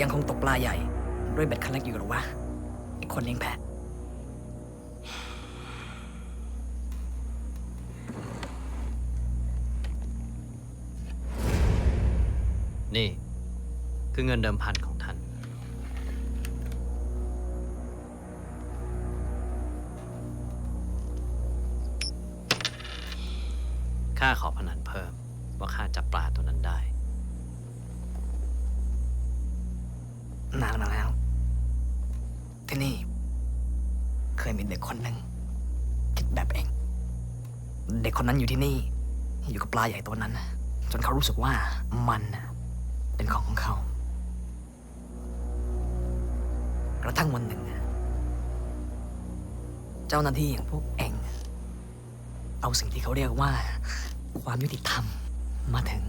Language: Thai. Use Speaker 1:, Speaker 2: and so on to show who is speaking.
Speaker 1: ยังคงตกปลาใหญ่ ด้วยเบ็ดคันเล็กอยู่หรือวะไอ้คนเลี้ยงแพะ
Speaker 2: นี่ คือเงินเดิมพันของท่าน ข้าขอพนันเพิ่มว่าข้าจับปลาตัวนั้นได้
Speaker 1: นานมาแล้ว ที่นี่ เคยมีเด็กคนหนึ่งคิดแบบเอง เด็กคนนั้นอยู่ที่นี่ อยู่กับปลาใหญ่ตัวนั้น จนเขารู้สึกว่ามันเป็นของของเขากระทั่งวันหนึ่ง เจ้าหน้าที่อย่างพวกเองเอาสิ่งที่เขาเรียกว่า ความยุติธรรมมาถึง